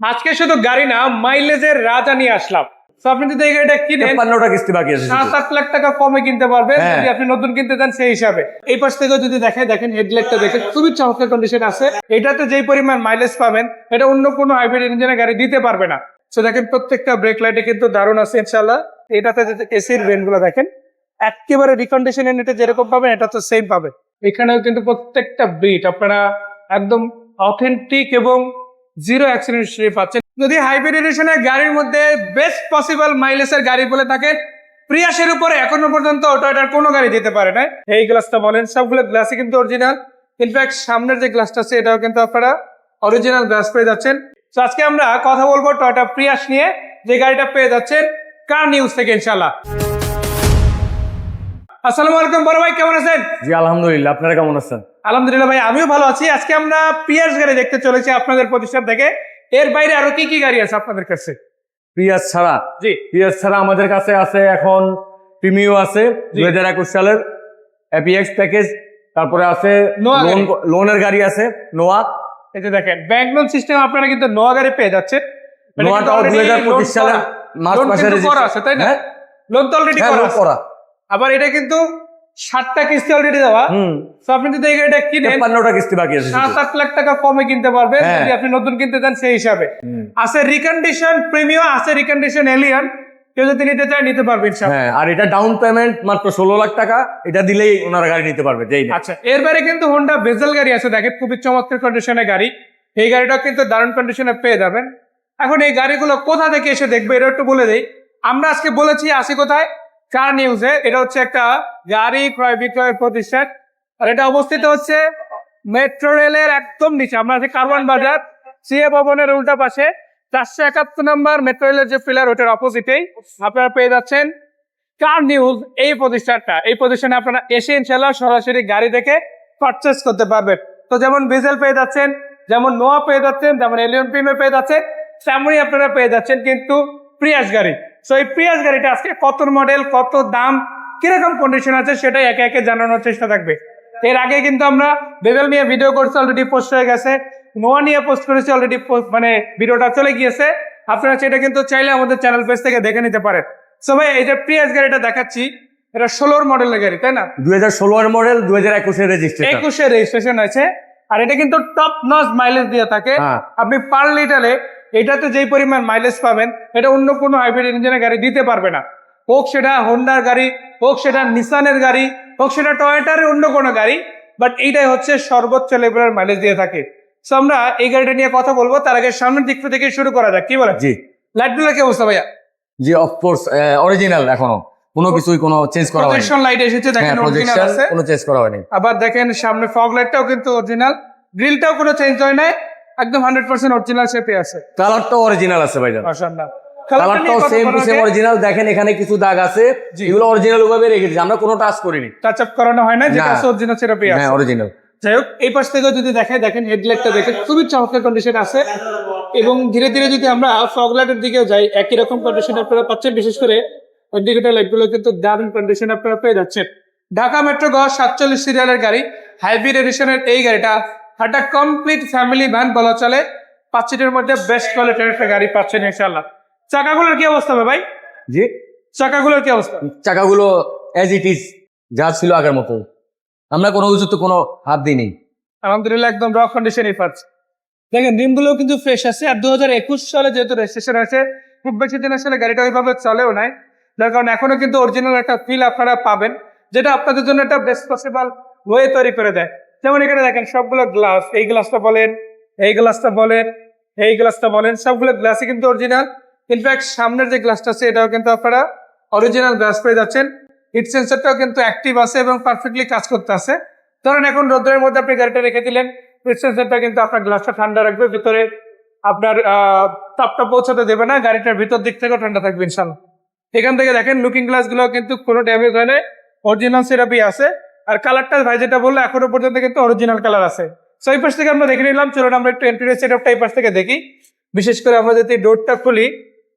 আজকে শুধু গাড়ি না মাইলেজের রাজা নিয়ে আসলাম। আপনি যদি এই গাড়িটা কিনেন কিস্তি বাকি আছে সাত আট লাখ টাকা কমে কিনতে পারবেন হ্যাঁ। যদি আপনি নতুন কিনতে চান সেই হিসাবে। এই পাশ থেকে যদি দেখেন দেখেন হেডলাইটটা দেখেন খুবই চমৎকার কন্ডিশন আছে। এটাতে যেই পরিমাণ মাইলেজ পাবেন এটা অন্য কোনো হাইব্রিড ইঞ্জিনের গাড়ি দিতে পারবে না। তো দেখেন প্রত্যেকটা ব্রেক লাইটে কিন্তু দারুণ আছে ইনশাল্লাহ এটাতে এসির ভেনগুলো দেখেন একেবারে রিকন্ডিশন ইউনিটে যেরকম পাবেন এটা তো সেম পাবে এখানেও কিন্তু প্রত্যেকটা ব্রিট আপনারা একদম অথেন্টিক এবং জিরো অ্যাক্সিডেন্ট হিস্ট্রি পাচ্ছেন। যদি হাইব্রিড এডিশনের গাড়ির মধ্যে বেস্ট পসিবল মাইলেজের গাড়ি বলে থাকে প্রিয়াসের উপরে এখনও পর্যন্ত টয়টার কোনো গাড়ি দিতে পারে না এই গ্লাসটা বলেন, সবগুলো গ্লাসই কিন্তু অরিজিনাল ইনফ্যাক্ট সামনের যে গ্লাসটা আছে, এটাও কিন্তু আপনারা অরিজিনাল গ্লাস পেয়ে যাচ্ছেন। তো আজকে আমরা কথা বলব টয়টা প্রিয়াস নিয়ে, যে গাড়িটা পেয়ে যাচ্ছেন কার নিউজ থেকে ইনশাল্লাহ আসসালামু আলাইকুম বড় ভাই, কেমন আছেন? জি, আলহামদুলিল্লাহ। আপনারা কেমন আছেন? আলহামদুলিল্লাহ ভাই আমিও ভালো আছি। আজকে আমরা পিয়াস গাড়ি দেখতে চলেছি আপনাদের প্রতিষ্ঠান থেকে। এর বাইরে আরও কি কি গাড়ি আছে আপনাদের কাছে? পিয়াজ ছাড়া? জি। পিয়াজ ছাড়া আমাদের কাছে আছে এখন প্রিমিও আছে দুই হাজার একুশ সালের এপিএক্স প্যাকেজ। তারপরে আছে লোন। লোনের গাড়ি আছে নোয়া। এই যে দেখেন ব্যাংক লোন সিস্টেম আপনারা কিন্তু নোয়া গাড়ি পেয়ে যাচ্ছেন। এটা নোয়াটাও দুই হাজার পঁচিশ সালের মার্চ মাসে আছে, তাই না? হ্যাঁ? লোন তো অলরেডি হ্যাঁ। করা। আবার এটা কিন্তু সাতটা কিস্তি অলরেডি দেওয়া। তো আপনি যদি এই গাড়িটা কিনেন তেপ্পান্নটা কিস্তি বাকি আছে সাত আট লাখ টাকা কমে কিনতে পারবেন হ্যাঁ। যদি আপনি নতুন কিনতে চান সেই হিসাবে। আছে রিকন্ডিশন প্রিমিয়াম আছে রিকন্ডিশন এলিয়ন কেউ যদি নিতে চায় নিতে পারবে ইনশাআল্লাহ। হ্যাঁ আর এটা ডাউন পেমেন্ট মাত্র ষোলো লাখ টাকা এটা দিলেই ওনারা গাড়ি নিতে পারবে আচ্ছা এর বাইরে কিন্তু হোন্ডা বেজেল গাড়ি আছে দেখেন খুবই চমৎকার কন্ডিশনের গাড়ি। এই গাড়িটাও কিন্তু দারুণ কন্ডিশনে পেয়ে যাবেন। এখন এই গাড়িগুলো কোথা থেকে এসে দেখবে এটা একটু বলে দেই। আমরা আজকে বলেছি আসি কোথায়? কার নিউজে এটা হচ্ছে একটা গাড়ি ক্রয় বিক্রয়ের প্রতিষ্ঠান, আর এটা অবস্থিত হচ্ছে মেট্রো রেলের একদম নিচে, আমরা আছি কারওয়ান বাজার, সিএ ভবনের উল্টা পাশে, চারশো একাত্তর নম্বর মেট্রো রেলের যে পিলার ওটার অপোজিটেই আপনারা পেয়ে যাচ্ছেন। কার নিউজ এই প্রতিষ্ঠানটা, এই প্রতিষ্ঠানে আপনারা এসে ইনশাল্লাহ সরাসরি গাড়ি দেখে পারচেস করতে পারবেন। তো যেমন ডিজেল পেয়ে যাচ্ছেন, যেমন নোয়া পেয়ে যাচ্ছেন, যেমন এলিয়ন প্রিমে পেয়ে যাচ্ছেন, তেমনই আপনারা পেয়ে যাচ্ছেন কিন্তু প্রিয়াস গাড়ি। তো এই প্রিয়াস গাড়িটা আজকে কত মডেল কত দাম কীরকম কন্ডিশন আছে সেটাই একে একে জানানোর চেষ্টা থাকবে। এর আগে কিন্তু আমরা বেবেল নিয়ে ভিডিও করছি অলরেডি পোস্ট হয়ে গেছে। নোয়া নিয়ে পোস্ট করেছি অলরেডি মানে ভিডিওটা চলে গিয়েছে। আপনারা সেটা কিন্তু চাইলে আমাদের চ্যানেল পেজ থেকে দেখে নিতে পারেন। সো ভাই এই যে প্রিয়াস গাড়িটা দেখাচ্ছি এটা ষোলোর মডেলের গাড়ি তাই না? দুই হাজার ষোলোর মডেল দুই হাজার একুশের রেজিস্ট্রেশন একুশে রেজিস্ট্রেশন আছে। আর এটা কিন্তু টপ নচ মাইলেজ দিয়ে থাকে। হ্যাঁ। আপনি পার লিটারে এটাতে যেই পরিমাণ মাইলেজ পাবেন এটা অন্য কোনো হাইব্রিড ইঞ্জিনের গাড়ি দিতে পারবে না। হোক সেটা হোন্ডার গাড়ি হোক সেটা নিসানের গাড়ি হোক সেটা টয়োটার অন্য কোনো গাড়ি বাট এইটাই হচ্ছে সর্বোচ্চ লেভেলের মাইলেজ দিয়ে থাকে। সো আমরা এই গাড়িটা নিয়ে কথা বলব তার আগে সামনের দিক থেকে শুরু করা যাক। কি বলেন? জি। লাইটগুলো কি অবস্থা ভাইয়া? জি অফকোর্স অরিজিনাল এখনও। কোনো কিছুই কোনো চেঞ্জ করা হয়নি। প্রজেকশন লাইট এসেছে হ্যাঁ দেখেন অরিজিনাল আছে। কোনো চেঞ্জ করা হয়নি। আবার দেখেন সামনে ফগ লাইটটাও কিন্তু অরিজিনাল গ্রিলটাও কোনো চেঞ্জ হয় নাই একদম হান্ড্রেড পার্সেন্ট অরিজিনাল শেপে আছে। কালারটাও অরিজিনাল আছে ভাইজান। মাশাআল্লাহ। কালারটাও সেম টু সেম অরিজিনাল দেখেন এখানে কিছু দাগ আছে। এগুলো অরিজিনাল রেখেছি আমরা কোনো টাচ করিনি। টাচ আপ করানো হয় না যেটা। অরিজিনাল আছে হ্যাঁ অরিজিনাল যাই হোক এই পাশ থেকে যদি দেখেন দেখেন হেডলাইটটা দেখেন খুবই চমৎকার কন্ডিশন আছে। এবং ধীরে ধীরে যদি আমরা ফগ লাইটের দিকেও যাই একই রকম কন্ডিশন আপনারা পাচ্ছেন বিশেষ করে ইন্ডিকেটর লাইটগুলো কিন্তু দারুণ কন্ডিশন আপনারা পেয়ে যাচ্ছেন। ঢাকা মেট্রো গ সাতচল্লিশ সিরিয়ালের গাড়ি হাইব্রিড এডিশনের এই গাড়িটা। একটা কমপ্লিট ফ্যামিলি ভ্যান বলা চলে। পাঁচ সিটের মধ্যে বেস্ট কোয়ালিটির একটা গাড়ি পাচ্ছেন ইনশাল্লাহ চাকাগুলোর কি অবস্থা হবে ভাই? জি? চাকাগুলোর কি অবস্থা? চাকাগুলো এজ ইট ইজ যা ছিল আগের মতো। আমরা কোনো কিছু তো কোনো হাত দিইনি। আলহামদুলিল্লাহ একদম র কন্ডিশনই পাচ্ছে দেখেন রিমগুলো কিন্তু ফ্রেশ আছে। আর দু হাজার একুশ সালে যেহেতু রেজিস্ট্রেশন আছে খুব বেশি দিন আসলে গাড়িটা ওইভাবে চলেও নাই। যার কারণে এখনও কিন্তু অরিজিনাল একটা ফিল আপনারা পাবেন, যেটা আপনাদের জন্য একটা বেস্ট পসিবল ওয়ে তৈরি করে দেয়। যেমন এখানে দেখেন, সবগুলো গ্লাস এই গ্লাসটা বলেন, এই গ্লাসটা বলেন, এই গ্লাসটা বলেন, সবগুলো গ্লাসই কিন্তু অরিজিনাল ইনফ্যাক্ট সামনের যে গ্লাসটা আছে, এটাও কিন্তু আপনারা অরিজিনাল গ্লাস পেয়ে যাচ্ছেন। হিট সেন্সরটাও কিন্তু অ্যাক্টিভ আছে এবং পারফেক্টলি কাজ করতে আছে। ধরেন এখন রোদ্রের মধ্যে আপনি গাড়িটা রেখে দিলেন হিট সেন্সরটা কিন্তু আপনার গ্লাসটা ঠান্ডা রাখবে, ভিতরে আপনার তাপটা পৌঁছাতে দেবে না, গাড়িটার ভিতর দিক থেকেও ঠান্ডা থাকবে ইনশাল্লাহ এখান থেকে দেখেন লুকিং গ্লাসগুলো কিন্তু কোনো ড্যামেজ হয় না অরিজিনাল সেরাপি আছে। আর কালারটা ভাই যেটা বলল, এখনও পর্যন্ত কিন্তু অরিজিনাল কালার আছে। সো এই পাশ থেকে আমরা দেখে নিলাম, চলুন আমরা একটু এন্ট্রিয়ার সেটআপটা এই পাশ থেকে দেখি। বিশেষ করে আমরা যদি ডোরটা খুলি,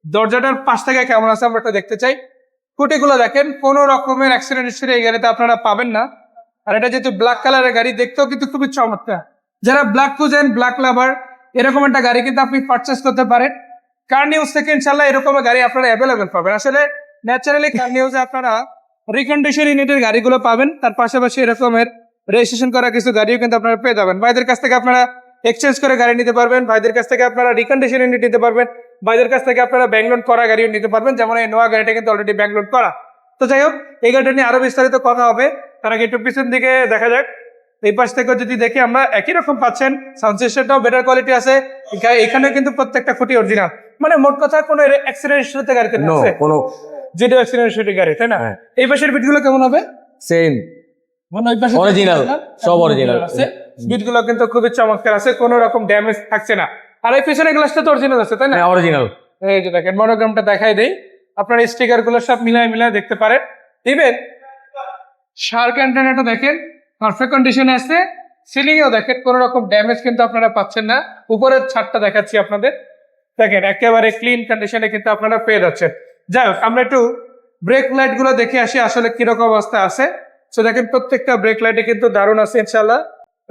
দরজাটার পাশ থেকে কেমন আছে আমরা একটা দেখতে চাই। খুঁটিগুলো দেখেন, কোনো রকমের অ্যাক্সিডেন্ট হিস্ট্রি এই গাড়িতে আপনারা পাবেন না। আর এটা যেহেতু ব্ল্যাক কালারের গাড়ি, দেখতেও কিন্তু খুবই চমৎকার। যারা ব্ল্যাক খুঁজেন ব্ল্যাক লাভার এরকম একটা গাড়ি কিন্তু আপনি পারচেস করতে পারেন। কার নিউজ থেকে ইনশাল্লাহ এরকম গাড়ি আপনারা অ্যাভেলেবেল পাবেন। আসলে ন্যাচারালি কার নিউজে আপনারা রিকন্ডিশন ইউনিটের গাড়িগুলো পাবেন। তার পাশাপাশি এরকমের রেজিস্ট্রেশন করা কিছু গাড়িও কিন্তু আপনারা পেয়ে যাবেন। ভাইদের কাছ থেকে আপনারা এক্সচেঞ্জ করে গাড়ি নিতে পারবেন। ভাইদের কাছ থেকে আপনারা রিকন্ডিশন ইউনিট নিতে পারবেন। ভাইদের কাছ থেকে আপনারা ব্যাংলোড করা গাড়িও নিতে পারবেন। যেমন এই নোয়া গাড়িটা কিন্তু অলরেডি ব্যাংলোড করা। তো যাই হোক, এই গাড়িটা নিয়ে আরও বিস্তারিত কথা হবে। তার আগে একটু পিছন দিকে দেখা যাক। এই পাশ থেকে যদি দেখি আমরা একই রকম পাচ্ছেন। সাউন্ড সিস্টেমটাও বেটার কোয়ালিটি আছে। এখানে কিন্তু প্রত্যেকটা খুঁটি অরিজিনাল মানে মোট কথা কোনো অ্যাক্সিডেন্ট সাথে গাড়িতে নো কোনো যেটা অ্যাক্সিডেন্ট গাড়ি তাই না? হ্যাঁ। এই পাশের বিটগুলো কেমন হবে? সেম মানে ওই পাশে Original, সব original। আছে। বিটগুলো কিন্তু খুবই চমৎকার আছে কোনো রকম ড্যামেজ থাকছে না। আর এই পিছনের গ্লাসটা তো অরিজিনাল আছে তাই না? হ্যাঁ অরিজিনাল এই যে দেখেন মনোগ্রামটা দেখাই দেই। আপনার স্টিকারগুলো সব মিলায় মিলায় দেখতে পারেন। দিবেন শার্ক অ্যান্টেনাটা দেখেন পারফেক্ট কন্ডিশনে আছে। সিলিং এও দেখেন কোনো রকম ড্যামেজ কিন্তু আপনারা পাচ্ছেন না। উপরের ছাদটা দেখাচ্ছি আপনাদের। দেখেন, একেবারে ক্লিন কন্ডিশনে কিন্তু আপনারা পেয়ে যাচ্ছেন। যাই হোক, আমরা একটু ব্রেক লাইটগুলো দেখে আসি আসলে কীরকম অবস্থা আছে। তো দেখেন প্রত্যেকটা ব্রেক লাইটে কিন্তু দারুণ আছে ইনশাল্লাহ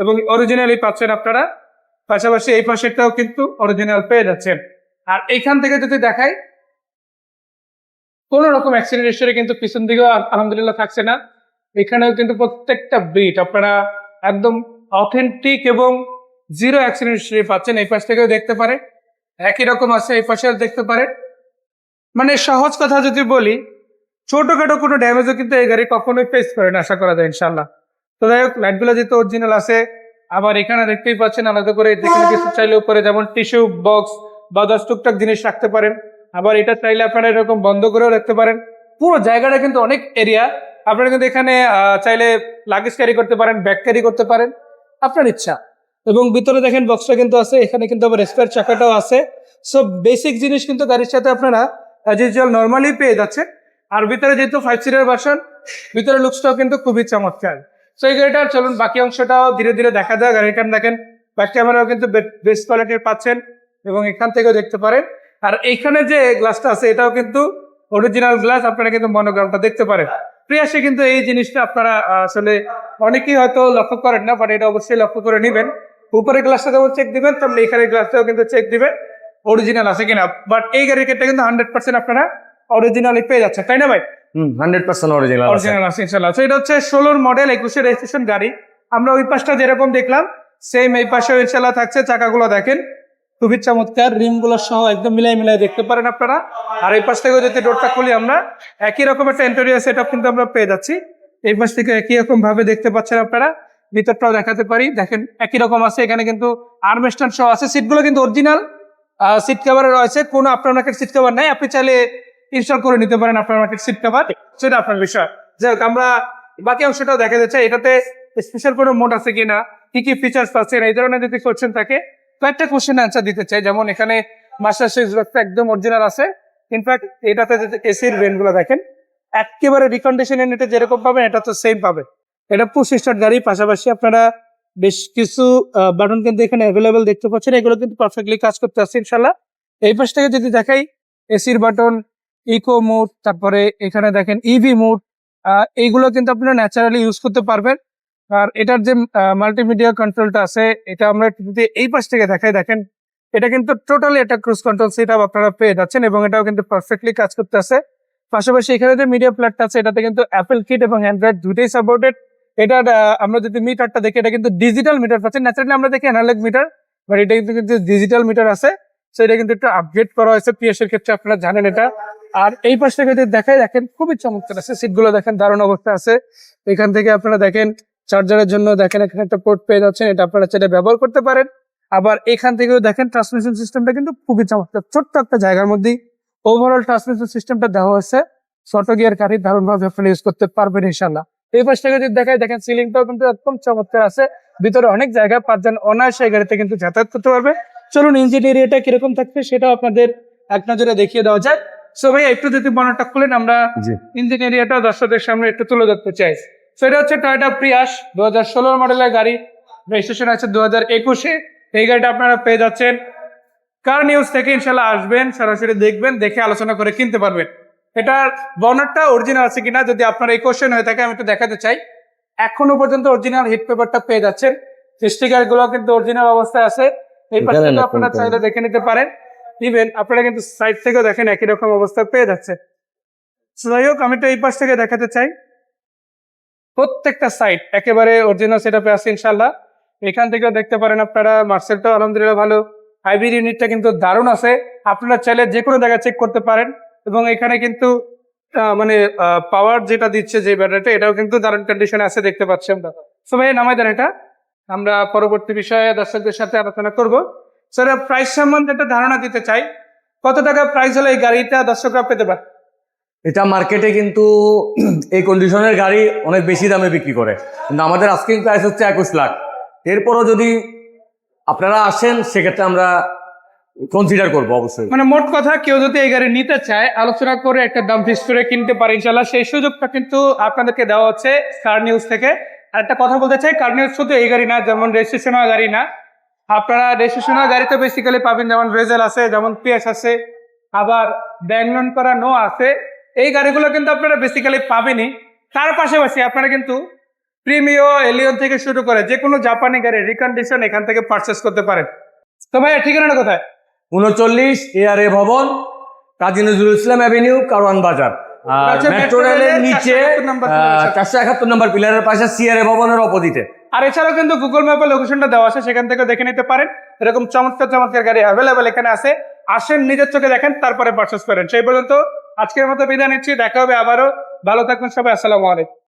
এবং অরিজিনালি পাচ্ছেন আপনারা। পাশাপাশি এই পাশেরটাও কিন্তু অরিজিনাল পেয়ে যাচ্ছেন। আর এইখান থেকে যদি দেখাই, কোন রকম অ্যাক্সিডেন্ট কিন্তু পিছন দিকেও আলহামদুলিল্লাহ থাকছে না। এখানেও কিন্তু প্রত্যেকটা ব্রিট আপনারা একদম অথেন্টিক এবং জিরো অ্যাক্সিডেন্ট পাচ্ছেন। এই পাশ থেকেও দেখতে পারে একই রকম আছে, এই পাশেও দেখতে পারেন। মানে সহজ কথা যদি বলি, ছোটখাটো কোনো ড্যামেজও কিন্তু এই গাড়ি কখনোই ফেস করে না, আশা করা যায় ইনশাল্লাহ তো যাই হোক লাইটগুলো যেহেতু অরিজিনাল আছে, আবার এখানে দেখতেই পাচ্ছেন, আলাদা করে কিছু চাইলে উপরে যেমন টিস্যু বক্স বা দশ টুকটাক জিনিস রাখতে পারেন। আবার এটা চাইলে আপনারা এরকম বন্ধ করেও রাখতে পারেন। পুরো জায়গাটা কিন্তু অনেক এরিয়া আপনারা কিন্তু এখানে চাইলে লাগেজ ক্যারি করতে পারেন ব্যাগ ক্যারি করতে পারেন। আপনার ইচ্ছা। এবং ভিতরে দেখেন বক্সটা কিন্তু আছে, এখানে কিন্তু আবার স্পেয়ার চাকাটাও আছে। সো বেসিক জিনিস কিন্তু গাড়ির সাথে আপনারা অ্যাজ ইউজুয়াল নর্মালি পেয়ে যাচ্ছেন। আর ভিতরে যেহেতু ফাইভ সিটার ভার্সন ভিতরে লুকসটাও কিন্তু খুবই চমৎকার। সো এই গাড়িটার চলুন বাকি অংশটাও ধীরে ধীরে দেখা যায় গাড়িটার দেখেন ব্যাক ক্যামেরাও কিন্তু বেস্ট কোয়ালিটির পাচ্ছেন এবং এখান থেকেও দেখতে পারেন। আর এইখানে যে গ্লাসটা আছে, এটাও কিন্তু অরিজিনাল গ্লাস আপনারা কিন্তু মনোগ্রামটা দেখতে পারেন। প্রিয়াসে কিন্তু এই জিনিসটা আপনারা আসলে অনেকেই হয়তো লক্ষ্য করেন না বাট এটা অবশ্যই লক্ষ্য করে নেবেন। উপরের গ্লাসটা যেমন চেক দিবেন তেমনি এখানে গ্লাসটাও কিন্তু চেক দিবেন অরিজিনাল আছে কিনা। বাট এই গাড়ির ক্ষেত্রে কিন্তু হান্ড্রেড পার্সেন্ট আপনারা অরিজিনালি পেয়ে যাচ্ছে তাই না ভাই? হান্ড্রেড পার্সেন্ট অরিজিনাল অরিজিনাল আছে। ইনশাল্লাহ এটা হচ্ছে ষোলোর মডেল একুশে রেজিস্ট্রেশন গাড়ি। আমরা ওই পাশটা যেরকম দেখলাম সেম এই পাশেও ইনশাল্লাহ থাকছে চাকাগুলো দেখেন। খুবই চমৎকার সহ একদম মিলাই মিলাই দেখতে পারেন আপনারা। আর এই পাশ থেকেও যদি ডোরটা খুলি আমরা একই রকম একটা ইন্টেরিয়ার সেট কিন্তু আমরা পেয়ে যাচ্ছি। এই পাশ থেকে একই রকম ভাবে দেখতে পাচ্ছেন আপনারা। ভিতরটাও দেখাতে পারি। দেখেন, একই রকম আছে। এখানে কিন্তু আর্মস্ট্যান্ড সহ আছে। সিটগুলো কিন্তু অরিজিনাল সিট কভারে রয়েছে। কোনো আপনার মার্কেট সিট কভার নাই। আপনি চাইলে ইনস্টল করে নিতে পারেন আপনার মার্কেট সিট কভার সেটা আপনার বিষয়। যাই হোক, আমরা বাকি অংশটাও দেখা যাচ্ছে এটাতে স্পেশাল কোনো মোড আছে কিনা? কি কি ফিচার্স আছে? এই ধরনের যদি কোশ্চেন থাকে, কয়েকটা কোশ্চেন অ্যান্সার দিতে চাই। যেমন এখানে মাস্টার সুইচ একদম অরিজিনাল আছে। ইনফ্যাক্ট এটাতে এসিরগুলো দেখেন, একেবারে রিকন্ডিশন ইউনিটে যেরকম পাবেন, এটা তো সেম পাবে এটা পুশ স্টার্ট গাড়ি পাশাপাশি আপনারা বেশ কিছু বাটন কিন্তু এখানে অ্যাভেলেবেল দেখতে পাচ্ছেন। এগুলো কিন্তু পারফেক্টলি কাজ করতে আসছে ইনশাল্লাহ এই পাশ থেকে যদি দেখাই এসির বাটন ইকো মোড তারপরে এখানে দেখেন ইভি মোড এইগুলো কিন্তু আপনারা ন্যাচারালি ইউজ করতে পারবেন। আর এটার যে মাল্টিমিডিয়া কন্ট্রোলটা আছে, এটা আমরা যদি এই পাশ থেকে দেখাই, দেখেন, এটা কিন্তু টোটালি একটা ক্রুজ কন্ট্রোল সেট আপনারা পেয়ে যাচ্ছেন এবং এটাও কিন্তু পারফেক্টলি কাজ করতে আছে। পাশাপাশি এখানে যে মিডিয়া প্ল্যাটটা আছে, এটাতে কিন্তু অ্যাপেল কিট এবং অ্যান্ড্রয়েড দুটোই সাপোর্টেড এটা আমরা যদি মিটারটা দেখি, এটা কিন্তু ডিজিটাল মিটার পাচ্ছি। ন্যাচারালি আমরা দেখি অ্যানালগ মিটার বাট এটা কিন্তু কিন্তু ডিজিটাল মিটার আছে। সো এটা কিন্তু একটু আপগ্রেড করা হয়েছে পিএস এর ক্ষেত্রে, আপনারা জানেন এটা। আর এই পাশ থেকে যদি দেখাই, দেখেন খুবই চমৎকার আছে। সিটগুলো দেখেন, দারুণ অবস্থা আছে। এখান থেকে আপনারা দেখেন চার্জারের জন্য দেখেন, এখানে একটা পোর্ট পেয়ে যাচ্ছেন। এটা আপনারা সেটা ব্যবহার করতে পারেন। আবার এখান থেকেও দেখেন ট্রান্সমিশন সিস্টেমটা কিন্তু খুবই চমৎকার। ছোট্ট একটা জায়গার মধ্যেই ওভারঅল ট্রান্সমিশন সিস্টেমটা দেওয়া হয়েছে। ছোট গিয়ার গাড়ি দারুণ ভাবে আপনারা ইউজ করতে পারবেন ইনশাল্লাহ এই পাশ থেকে যদি দেখায় দেখেন সিলিংটাও কিন্তু একদম চমৎকার আছে। ভিতরে অনেক জায়গা পাঁচজন অনায়াসে গাড়িতে কিন্তু যাতায়াত করতে পারবে। চলুন ইঞ্জিন এরিয়াটা কীরকম থাকবে সেটাও আপনাদের এক নজরে দেখিয়ে দেওয়া যায় সো ভাই একটু যদি বনারটা খুলেন আমরা জি। ইঞ্জিন এরিয়াটা দর্শকদের সামনে একটু তুলে ধরতে চাই। তো এটা হচ্ছে টয়টা প্রিয়াস দু হাজার ষোলোর মডেলের গাড়ি। রেজিস্ট্রেশন আছে দু হাজার একুশে। এই গাড়িটা আপনারা পেয়ে যাচ্ছেন। কার নিউজ থেকে ইনশাল্লাহ আসবেন সরাসরি দেখবেন দেখে আলোচনা করে কিনতে পারবেন। এটার বনারটা অরিজিনাল আছে কিনা যদি আপনার এই কোশ্চেন হয়ে থাকে আমি একটু দেখাতে চাই। এখনও পর্যন্ত অরিজিনাল হিট পেপারটা পেয়ে যাচ্ছেন। স্টিকারগুলো কিন্তু অরিজিনাল অবস্থায় আছে। এই পাশ আপনারা চাইলে দেখে নিতে পারেন। ইভেন আপনারা কিন্তু সাইড থেকেও দেখেন একই রকম অবস্থা পেয়ে যাচ্ছে। যাই হোক আমি তো এই পাশ থেকে দেখাতে চাই। প্রত্যেকটা সাইড একেবারে অরিজিনাল সেটআপে আছে ইনশাল্লাহ এখান থেকেও দেখতে পারেন আপনারা মার্সেলটাও আলহামদুলিল্লাহ ভালো। হাইব্রিড ইউনিটটা কিন্তু দারুণ আছে। আপনারা চাইলে যে কোনো জায়গায় চেক করতে পারেন। এবং এখানে কিন্তু মানে পাওয়ার যেটা দিচ্ছে যে ব্যাটারিটা এটাও কিন্তু দারুণ কন্ডিশনে আছে, দেখতে পাচ্ছি আমরা। সো ভাই নামাই দেন এটা। আমরা পরবর্তী বিষয়ে দর্শকদের সাথে আলোচনা করব। স্যার প্রাইস সম্বন্ধে একটা ধারণা দিতে চাই। কত টাকা প্রাইস হলে এই গাড়িটা? দর্শকরা পেতে পারে। এটা মার্কেটে কিন্তু এই কন্ডিশনের গাড়ি অনেক বেশি দামে বিক্রি করে। কিন্তু আমাদের আস্কিং প্রাইস হচ্ছে একুশ লাখ। এরপরও যদি আপনারা আসেন, সেক্ষেত্রে আমরা কনসিডার করব, অবশ্যই। মানে মোট কথা, কেউ যদি এই গাড়ি নিতে চায়, আলোচনা করে একটা দাম ফিক্স করে কিনতে পারে ইনশাল্লাহ সেই সুযোগটা কিন্তু আপনাদেরকে দেওয়া হচ্ছে কার নিউজ থেকে। আর একটা কথা বলতে চাই কার নিউজ শুধু এই গাড়ি না, যেমন রেজিস্ট্রেশন গাড়ি না। আপনারা রেজিস্ট্রেশন গাড়িতে বেসিক্যালি পাবেন যেমন ভেজেল আছে, যেমন পিএস আছে, আবার ব্যাংলন করা নো আছে। এই গাড়িগুলো কিন্তু আপনারা বেসিক্যালি পাবেনই। তার পাশাপাশি আপনারা কিন্তু প্রিমিও এলিয়ন থেকে শুরু করে যে কোনো জাপানি গাড়ি রিকন্ডিশন এখান থেকে পারচেস করতে পারেন। তো ভাইয়া, ঠিকানাটা কোথায়? উনচল্লিশ এআরএ ভবন কাজী নজরুল ইসলাম অ্যাভিনিউ কারওয়ান বাজার। আর আচ্ছা, মেট্রো মেট্রো রেলের রেলের নিচে 471 নম্বর পিলারের সাথে। চারশো একাত্তর নম্বর পিলারের পাশে সিআরএ ভবনের অপোজিটে। আর এছাড়াও কিন্তু গুগল ম্যাপে লোকেশনটা দেওয়া আছে সেখান থেকে দেখে নিতে পারেন। এরকম চমৎকার চমৎকার গাড়ি অ্যাভেলেবেল এখানে আছে। আসেন নিজের চোখে দেখেন তারপরে পারচেস করেন। সেই পর্যন্ত আজকের মতো বিদায় নিচ্ছি দেখা হবে আবারও। ভালো থাকুন সবাই আসসালামু আলাইকুম।